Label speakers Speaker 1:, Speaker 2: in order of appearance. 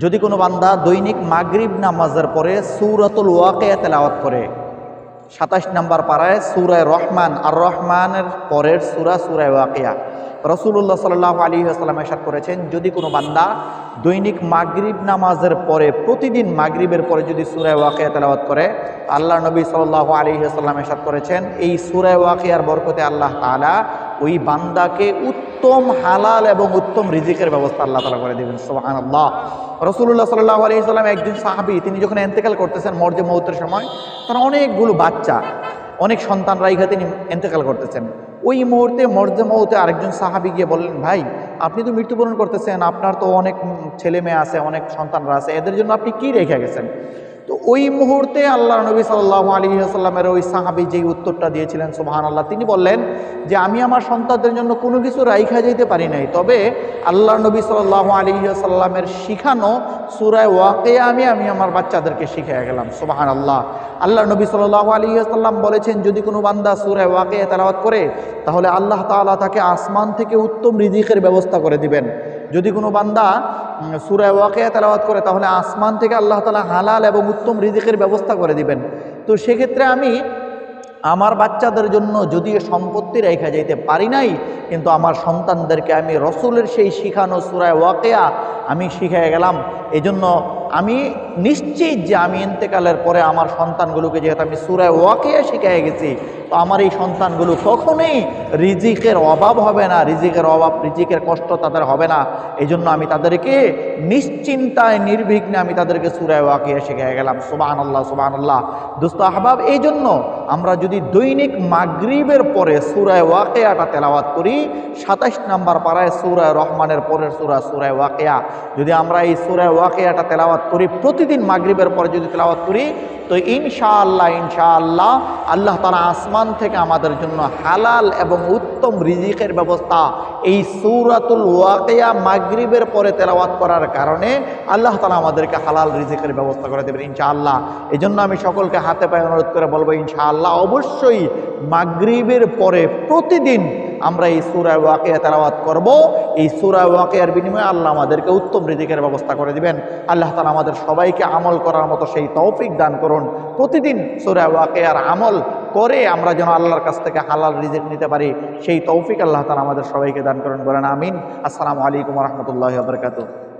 Speaker 1: যদি কোনো বান্দা দৈনিক মাগরিব নামাজের পরে সুরাতুল ওয়াকেয়া তেলাওয়াত করে, সাতাশ নাম্বার পাড়ায় সুরায় রহমান, আর রহমানের পরের সুরা সুরায় ওয়াকিয়া। রসুল্লাহ সাল্লাহ আলী আসসালাম এসাদ করেছেন, যদি কোনো বান্দা দৈনিক মাগরিব নামাজের পরে, প্রতিদিন মাগরিবের পরে যদি সুরায় ওয়াকিয়া তেলাওয়াত করে, আল্লাহ নবী সাল্লাহ আলী আসসালাম এসাদ করেছেন, এই সুরায় ওয়াকিয়ার বরকতে আল্লাহ তালা ওই বান্দাকে উত্তম হালাল এবং উত্তম রিজিকের ব্যবস্থা আল্লাহ তালা করে দেবেন সোহান আল্লাহ রসুল্লাহ সাল্লাহ আলী সাল্লাম একজন সাহাবি, তিনি যখন এন্তেকাল করতেছেন মর্যে মৌতের সময়, তার অনেকগুলো বাচ্চা, অনেক সন্তান রাইখা তিনি এন্তেকাল করতেছেন। ওই মুহূর্তে মর্জে মৌতে আরেকজন সাহাবি গিয়ে বললেন, ভাই, আপনি তো মৃত্যুবরণ করতেছেন, আপনার তো অনেক ছেলে মেয়ে আছে, অনেক সন্তানরা আছে, এদের জন্য আপনি কি রেখে গেছেন? তো ওই মুহূর্তে আল্লাহ নবী সাল্লাহ আলী আসাল্লামের ওই সাহাবি যেই উত্তরটা দিয়েছিলেন সুবাহান আল্লাহ তিনি বললেন যে, আমি আমার সন্তানদের জন্য কোনো কিছু রাইখা যেতে পারি নাই, তবে আল্লাহ নবী সাল্লাহ আলী আসাল্লামের শিখানো সুরায় ওয়াকে আমি আমি আমার বাচ্চাদেরকে শিখিয়ে গেলাম সুবাহান আল্লাহ আল্লাহ নবী সাল্লাহ আলী আসাল্লাম বলেছেন, যদি কোনো বান্দা সুরায় ওয়াকে তেলাওয়াত করে, তাহলে আল্লাহ তাআলা তাকে আসমান থেকে উত্তম রিজিকের ব্যবস্থা করে দিবেন। যদি কোনো বান্দা সুরায় ওয়াকিয়া তেলাওয়াত করে, তাহলে আসমান থেকে আল্লাহ তালা হালাল এবং উত্তম রিজিকের ব্যবস্থা করে দিবেন। তো সেক্ষেত্রে আমি আমার বাচ্চাদের জন্য যদিও সম্পত্তি রেখা যাইতে পারি নাই, কিন্তু আমার সন্তানদেরকে আমি রসুলের সেই শিখানো সুরায় ওয়াকেয়া আমি শিখে গেলাম। এজন্য আমি নিশ্চিত যে আমি ইন্তেকালের পরে আমার সন্তানগুলোকে যেহেতু আমি সুরায় ওয়াকিয়া শিখে গেছি, তো আমার এই সন্তানগুলো কখনোই রিজিকের অভাব হবে না, রিজিকের অভাব, রিজিকের কষ্ট তাদের হবে না। এই জন্য আমি তাদেরকে নিশ্চিন্তায়, নির্বিঘ্নে আমি তাদেরকে সুরায় ওয়াকিয়া শিখাই গেলাম। সুবাহ আল্লাহ সুবাহ আল্লাহ দোস্ত আহবাব এই জন্য আমরা যদি দৈনিক মাগরিবের পরে সুরায় ওয়াকিয়াটা তেলাওয়াত করি, সাতাশ নাম্বার পাড়ায় সুরায় রহমানের পরের সুরা সুরায় ওয়াকিয়া। যদি আমরা এই সুরায় ওয়াকিয়াটা তেলাওয়াত করি প্রতিদিন মাগরিবের পরে যদি তেলাওয়াত করি, তো ইনশাআল্লাহ ইনশাআল্লাহ আল্লাহ তালা আসমান থেকে আমাদের জন্য হালাল এবং উত্তম রিজিকের ব্যবস্থা এই সৌরাতুল ওয়াকিয়া মাগরিবের পরে তেলাওয়াত করার কারণে আল্লাহ তালা আমাদেরকে হালাল রিজিকের ব্যবস্থা করে দেবেন ইনশাআল্লাহ। এই জন্য আমি সকলকে হাতে পায়ে অনুরোধ করে বলব, ইনশাআল্লাহ অবশ্যই মাগরিবের পরে প্রতিদিন আমরা এই সুরায় ওয়াকিয়া তেলাওয়াত করব। এই সুরায় ওয়াকিয়ার বিনিময়ে আল্লাহ আমাদেরকে উত্তম রিজিকের ব্যবস্থা করে দিবেন। আল্লাহ তালা আমাদের সবাইকে আমল করার মতো সেই তৌফিক দান করুন। প্রতিদিন সুরায় ওয়াকিয়ার আমল করে আমরা যেন আল্লাহর কাছ থেকে হালাল রিজিক নিতে পারি, সেই তৌফিক আল্লাহ তালা আমাদের সবাইকে দান করেন বলেন, আমিন। আসসালামু আলাইকুম রহমতুল্লাহ বরকাত